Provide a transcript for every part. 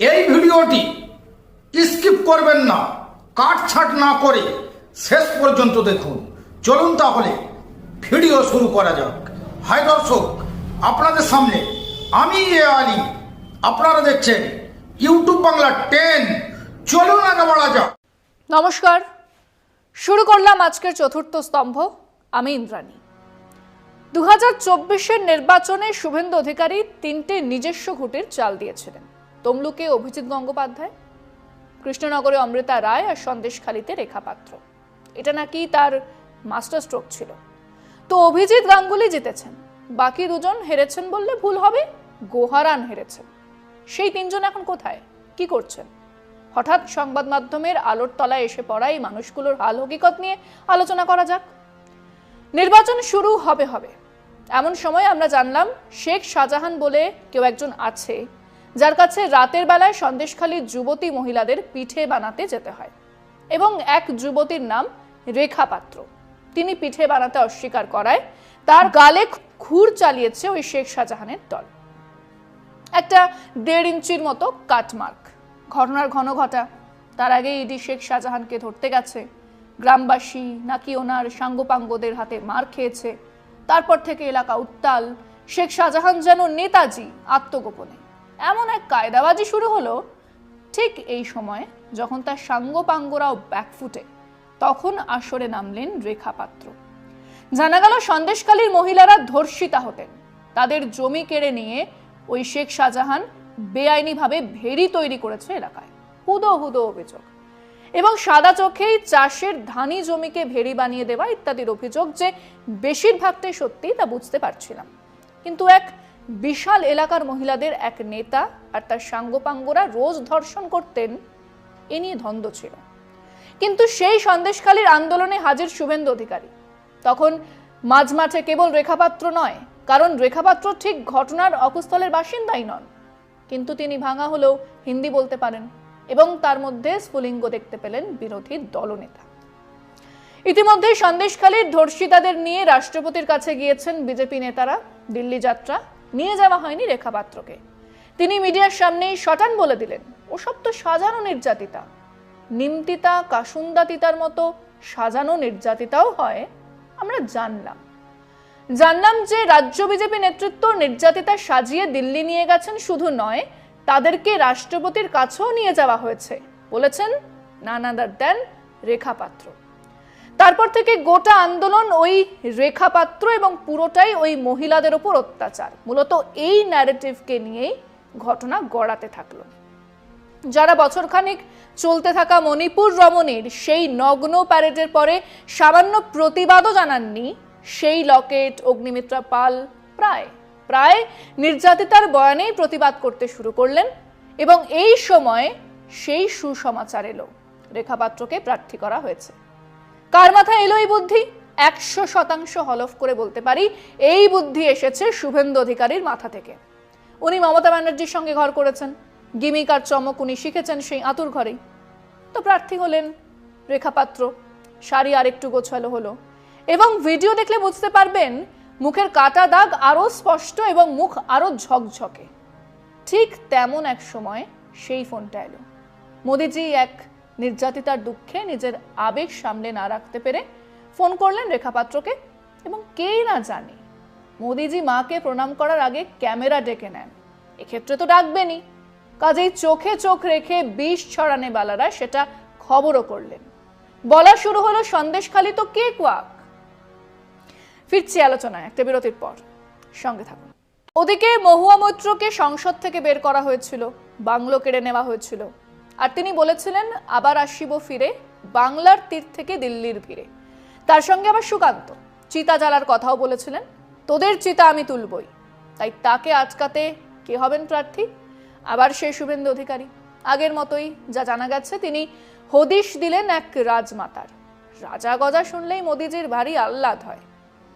এই ভিডিওটি স্কিপ করবেন না কাটছাট না করে শেষ পর্যন্ত দেখুন। চলুন তাহলে ভিডিও শুরু করা যাক। হাই দর্শক, আপনাদের সামনে আমি এ আলী। আপনারা দেখছেন ইউটিউব বাংলা টেন। চলুন আগে বাড়া যাক। নমস্কার। শুরু করলাম আজকের চতুর্থ স্তম্ভ, আমি ইন্দ্রাণী। দু হাজার নির্বাচনে শুভেন্দু অধিকারী তিনটে নিজস্ব ঘুটের চাল দিয়েছিলেন। তমলুকে অভিজিৎ গঙ্গোপাধ্যায়, কৃষ্ণনগরে অমৃতা রায় আর সন্দেশখালিতে রেখা পাত্র। এটা নাকি তার মাস্টার স্ট্রোক ছিল। তো অভিজিৎ গাঙ্গুলি জিতেছেন। বাকি দুজন হেরেছেন বললে ভুল হবে, গোহারান হেরেছেন। সেই তিনজন এখন কোথায়? কি করছেন? হঠাৎ সংবাদ মাধ্যমের আলোর তলায় এসে পড়া এই মানুষগুলোর হাল হকিকত নিয়ে আলোচনা করা যাক। নির্বাচন শুরু হবে হবে। এমন সময় আমরা জানলাম, শেখ শাহজাহান বলে কেউ একজন আছে যার কাছে রাতের বেলায় সন্দেশখালী যুবতী মহিলাদের পিঠে বানাতে যেতে হয় এবং এক যুবতীর নাম রেখা পাত্র। তিনি পিঠে বানাতে অস্বীকার করায় তার গালে খুর চালিয়েছে ওই শেখ শাহজাহানের দল। একটা দেড় ইঞ্চির মতো কাটমার্ক ঘটনার ঘন ঘটা। তার আগে ইডি শেখ শাহজাহানকে ধরতে গেছে। গ্রামবাসী নাকি ওনার সাঙ্গপাঙ্গদের হাতে মার খেয়েছে। তারপর থেকে এলাকা উত্তাল। শেখ শাহজাহান যেন নেতাজি আত্মগোপনে। এমন এক কায়দাবাজি শুরু হলো, ঠিক এই সময় যখন তার সাঙ্গপাঙ্গরাও ব্যাকফুটে তখন আসরে নামলেন রেখা পাত্র। জানা গেল সন্দেশকালীর মহিলারা ধর্ষিতা হতেন। তাদের জমি কেড়ে নিয়ে ওই শেখ শাহজাহান বেআইনিভাবে ভেরি তৈরি করেছে এলাকায়। হুদো হুদো অভিযোগ। এবং সাদা চোখেই চাষের ধানি জমিকে ভেরি বানিয়ে দেওয়া ইত্যাদির অভিযোগ যে বেশিরভাগটাই সত্যি তা বুঝতে পারছিলাম। কিন্তু এক বিশাল এলাকার মহিলাদের এক নেতা আর তার সাঙ্গপাঙ্গরা রোজ ধর্ষণ করতেন এ নিয়ে ধন্দ ছিল। কিন্তু সেই সন্দেশখালীর আন্দোলনে হাজির শুভেন্দু অধিকারী। তখন মাঝমাঠে কেবল রেখাপাত্র নয়, কারণ রেখাপাত্র ঠিক ঘটনার অকুস্থলের বাসিন্দাই নন। কিন্তু তিনি ভাঙা হলেও হিন্দি বলতে পারেন এবং তার মধ্যে স্ফুলিঙ্গ দেখতে পেলেন বিরোধী দলনেতা। ইতিমধ্যে সন্দেশখালীর ধর্ষিতাদের নিয়ে রাষ্ট্রপতির কাছে গিয়েছেন বিজেপি নেতারা, দিল্লি যাত্রা নিয়ে যাওয়া হয়নি রেখাপাত্রকে। তিনি মিডিয়ার সামনেই শটান বলে দিলেন, ওসব তো সাজানো নির্যাতিতা। নিমতিতা কাসুন্দাতিতার মতো সাজানো নির্যাতিতাও হয়, আমরা জানলাম। জানলাম যে রাজ্য বিজেপি নেতৃত্ব নির্যাতিতা সাজিয়ে দিল্লি নিয়ে গেছেন শুধু নয়, তাদেরকে রাষ্ট্রপতির কাছেও নিয়ে যাওয়া হয়েছে, বলেছেন নানাদার দেন রেখা পাত্র তারপর থেকে গোটা আন্দোলন ওই রেখাপাত্র এবং পুরোটাই ওই মহিলাদের ওপর অত্যাচার। মূলত এই ন্যারেটিভকে নিয়েই ঘটনা গড়াতে থাকল। যারা বছরখানিক চলতে থাকা মণিপুর রমণীর সেই নগ্ন প্যারেডের পরে সামান্য প্রতিবাদও জানাননি, সেই লকেট, অগ্নিমিত্রা পাল প্রায় প্রায় নির্যাতিতার বয়ানেই প্রতিবাদ করতে শুরু করলেন এবং এই সময় সেই সুসমাচার এলো। রেখাপাত্রকে প্রার্থী করা হয়েছে। কার মাথায় এলো এই বুদ্ধি? একশো শতাংশ হলফ করে বলতে পারি, এই বুদ্ধি এসেছে শুভেন্দু অধিকারীর মাথা থেকে। উনি মমতা ব্যানার্জির সঙ্গে ঘর করেছেন। গিমিক আর চমক উনি শিখেছেন সেই আতুর ঘরেই। তো প্রার্থী হলেন রেখাপাত্র শাড়ি আর একটু গোছালো হলো। এবং ভিডিও দেখলে বুঝতে পারবেন, মুখের কাটা দাগ আরও স্পষ্ট এবং মুখ আরও ঝকঝকে। ঠিক তেমন এক সময় সেই ফোনটা এলো। মোদিজি এক নির্যাতিতার দুঃখে নিজের আবেগ সামলে না রাখতে পেরে ফোন করলেন রেখাপাত্রকে এবং কেই না জানে, মোদিজি মাকে প্রণাম করার আগে ক্যামেরা ডেকে নেন। এক্ষেত্রে তো ডাকবেনই। কাজেই চোখে চোখ রেখে বিষ ছড়ানে বালারা সেটা খবরও করলেন। বলা শুরু হলো সন্দেশখালি তো কে কোয়াক? ফিরছি আলোচনায়, একটা বিরতির পর। সঙ্গে থাকুন। ওদিকে মহুয়া মৈত্রকে সংসদ থেকে বের করা হয়েছিল। বাংলো কেড়ে নেওয়া হয়েছিল। আর তিনি বলেছিলেন, আবার আসিব ফিরে, বাংলার তীর থেকে দিল্লির ভিড়ে। তার সঙ্গে আবার সুকান্ত, চিতা জ্বালার কথাও বলেছিলেন, তোদের চিতা আমি তুলবই। তাই তাকে আটকাতে কে হবেন প্রার্থী? আবার সে শুভেন্দু অধিকারী। আগের মতোই যা জানা গেছে, তিনি হদিশ দিলেন এক রাজমাতার। রাজা গজা শুনলেই মোদিজির ভারী আহ্লাদ হয়।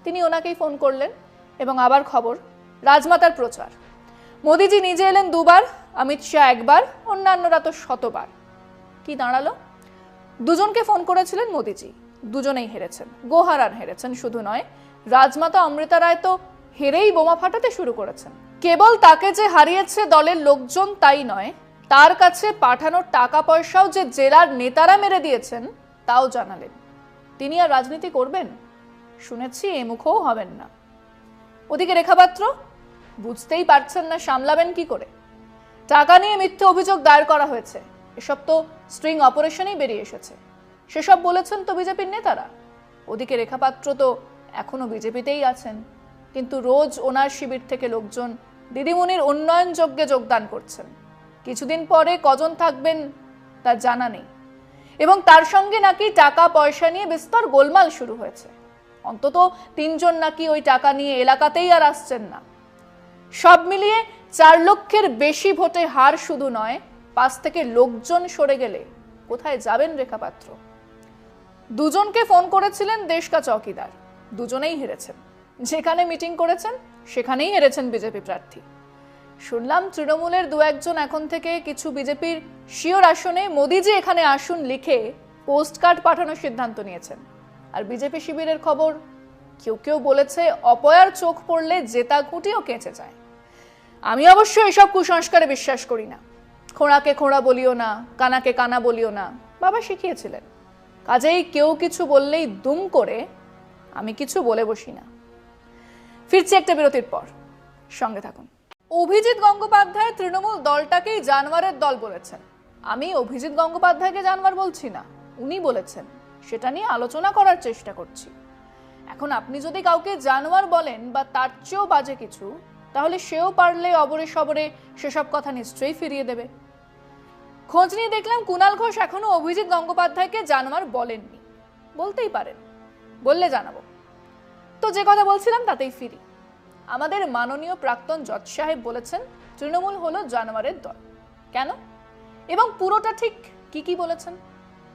তিনি ওনাকেই ফোন করলেন এবং আবার খবর, রাজমাতার প্রচার। মোদিজি নিজে এলেন দুবার, অমিত শাহ একবার, অন্যান্যরা তো শতবার। কি দাঁড়াল? দুজনকে ফোন করেছিলেন মোদিজি, দুজনেই হেরেছেন গোহারান হেরেছেন শুধু নয়, রাজমাতা অমৃতা রায় তো হেরেই বোমা ফাটাতে শুরু করেছেন। কেবল তাকে যে হারিয়েছে দলের লোকজন তাই নয়, তার কাছে পাঠানোর টাকা পয়সাও যে জেলার নেতারা মেরে দিয়েছেন, তাও জানালেন। তিনি আর রাজনীতি করবেন? শুনেছি এমুখও হবেন না। ওদিকে রেখাপাত্র বুঝতেই পারছেন না, সামলাবেন কি করে? টাকা নিয়ে মিথ্যে অভিযোগ দায়ের করা হয়েছে। এসব তো স্ট্রিং অপারেশনেই বেরিয়ে এসেছে। সেসব বলেছেন তো বিজেপির নেতারা। ওদিকে রেখাপাত্র তো এখনও বিজেপিতেই আছেন। কিন্তু রোজ ওনার শিবির থেকে লোকজন দিদিমণির উন্নয়ন যোগদান করছেন। কিছুদিন পরে কজন থাকবেন তার জানা নেই। এবং তার সঙ্গে নাকি টাকা পয়সা নিয়ে বিস্তর গোলমাল শুরু হয়েছে। অন্তত তিনজন নাকি ওই টাকা নিয়ে এলাকাতেই আর আসছেন না। সব মিলিয়ে চার লক্ষের বেশি ভোটে হার শুধু নয় পাশ থেকে লোকজন সরে গেলে কোথায় যাবেন রেখাপাত্র দুজনকে ফোন করেছিলেন দেশকা চৌকিদার। দুজনেই হেরেছেন। যেখানে মিটিং করেছেন, সেখানেই হেরেছেন বিজেপি প্রার্থী। শুনলাম তৃণমূলের দু একজন এখন থেকে কিছু বিজেপির শিওর আসনে মোদিজি এখানে আসুন লিখে পোস্ট কার্ড পাঠানোর সিদ্ধান্ত নিয়েছেন। আর বিজেপি শিবিরের খবর? কেউ কেউ বলেছে, অপয়ার চোখ পড়লে জেতা খুঁটিও কেঁচে যায়। আমি অবশ্য এসব কুসংস্কারে বিশ্বাস করি না। খোঁড়াকে খোঁড়া বলিও না, কানাকে কানা বলিও না। বাবা শিখিয়েছিলেন। কাজেই কেউ কিছু বললেই দুম করে আমি কিছু বলে বসি না। ফিরছি একটা বিরতির পর। সঙ্গে থাকুন। অভিজিৎ গঙ্গোপাধ্যায় তৃণমূল দলটাকেই জানোয়ারের দল বলেছেন। আমি অভিজিৎ গঙ্গোপাধ্যায়কে জানোয়ার বলছি না, উনি বলেছেন। সেটা নিয়ে আলোচনা করার চেষ্টা করছি। এখন আপনি যদি কাউকে জানোয়ার বলেন বা তার চেয়েও বাজে কিছু, তাহলে সেও পারলে অবরে সবরে সেসব কথা নিশ্চয়ই ফিরিয়ে দেবে। খোঁজ নিয়ে দেখলাম কুণাল ঘোষ এখনও অভিজিৎ গঙ্গোপাধ্যায়কে জানোয়ার বলেননি। বলতেই পারেন, বললে জানাব। তো যে কথা বলছিলাম তাতেই ফিরি। আমাদের মাননীয় প্রাক্তন জজ সাহেব বলেছেন, তৃণমূল হলো জানোয়ারের দল। কেন? এবং পুরোটা ঠিক কি কি বলেছেন?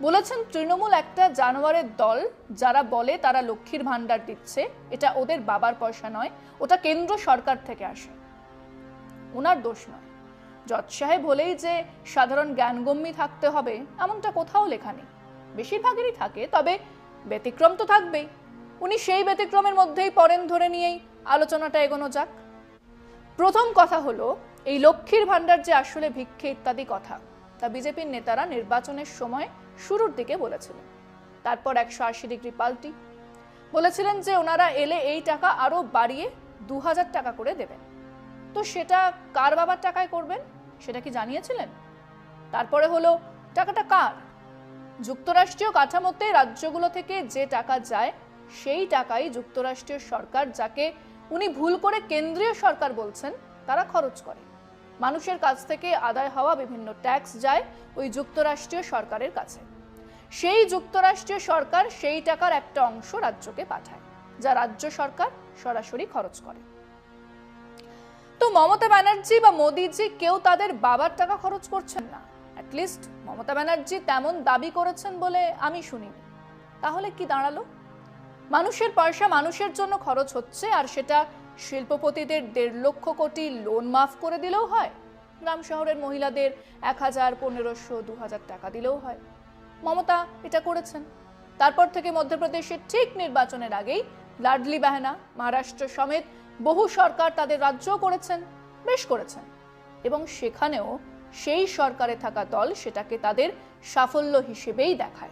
বলেছেন তৃণমূল একটা জানোয়ারের দল, যারা বলে তারা লক্ষ্মীর ভাণ্ডার দিচ্ছে, এটা ওদের বাবার পয়সা নয়, ওটা কেন্দ্র সরকার থেকে আসে। ওনার দোষ নয়। জজ সাহেব হলেই যে সাধারণ জ্ঞানগম্যী থাকতে হবে, এমনটা কোথাও লেখা নেই। বেশিরভাগেরই থাকে, তবে ব্যতিক্রম তো থাকবেই। উনি সেই ব্যতিক্রমের মধ্যেই পরেন ধরে নিয়েই। আলোচনাটা এগোনো যাক। প্রথম কথা হলো, এই লক্ষ্মীর ভাণ্ডার যে আসলে ভিক্ষে ইত্যাদি কথা, তা বিজেপির নেতারা নির্বাচনের সময় শুরুর দিকে বলেছিলেন তারপর একশো আশি ডিগ্রি পাল্টি। বলেছিলেন যে ওনারা এলে এই টাকা আরও বাড়িয়ে দু হাজার টাকা করে দেবেন। তো সেটা কার বাবার টাকায় করবেন, সেটা কি জানিয়েছিলেন? তারপরে হলো, টাকাটা কার? যুক্তরাষ্ট্রীয় কাঠামোতে রাজ্যগুলো থেকে যে টাকা যায়, সেই টাকাই যুক্তরাষ্ট্রীয় সরকার, যাকে উনি ভুল করে কেন্দ্রীয় সরকার বলছেন, তারা খরচ করে মানুষের কাছ থেকে আদায় হওয়া বিভিন্ন ট্যাক্স যায় ওই যুক্তরাষ্ট্রীয় সরকারের কাছে। সেই যুক্তরাষ্ট্রীয় সরকার সেই টাকার একটা অংশ রাজ্যকে পাঠায়, যা রাজ্য সরকার সরাসরি খরচ করে। তো মমতা ব্যানার্জি বা মোদিজি কেউ তাদের বাবার টাকা খরচ করছেন না। অ্যাটলিস্ট মমতা ব্যানার্জি তেমন দাবি করেছেন বলে আমি শুনিনি। তাহলে কি দাঁড়াল? মানুষের পয়সা মানুষের জন্য খরচ হচ্ছে আর সেটা শিল্পপতিদের দেড় লক্ষ কোটি লোন মাফ করে দিলেও হয়। গ্রাম শহরের মহিলাদের এক হাজার পনেরোশো দু হাজার টাকা দিলেও হয়। মমতা এটা করেছেন। তারপর থেকে মধ্যপ্রদেশের ঠিক নির্বাচনের আগেই লাডলি বাহানা, মহারাষ্ট্র সমেত বহু সরকার তাদের রাজ্যও করেছেন, বেশ করেছেন। এবং সেখানেও সেই সরকারে থাকা দল সেটাকে তাদের সাফল্য হিসেবেই দেখায়।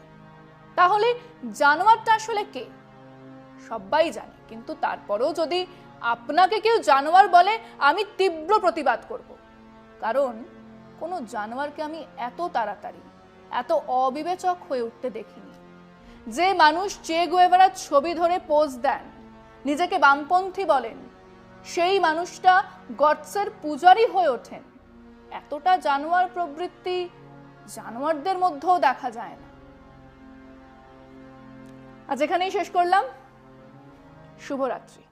তাহলে জানোয়ারটা আসলে কে? সবাই জানে। কিন্তু তারপরেও যদি আপনাকে কেউ জানোয়ার বলে আমি তীব্র প্রতিবাদ করব। কারণ কোনো জানোয়ারকে আমি এত তাড়াতাড়ি, এত অবিবেচক হয়ে উঠতে দেখিনি। যে মানুষ চে গোয়েভারার ছবি ধরে পোজ দেন, নিজেকে বামপন্থী বলেন, সেই মানুষটা গডসের পূজারই হয়ে ওঠেন। এতটা জানোয়ার প্রবৃত্তি জানোয়ারদের মধ্যেও দেখা যায় না। আজ এখানেই শেষ করলাম। শুভরাত্রি।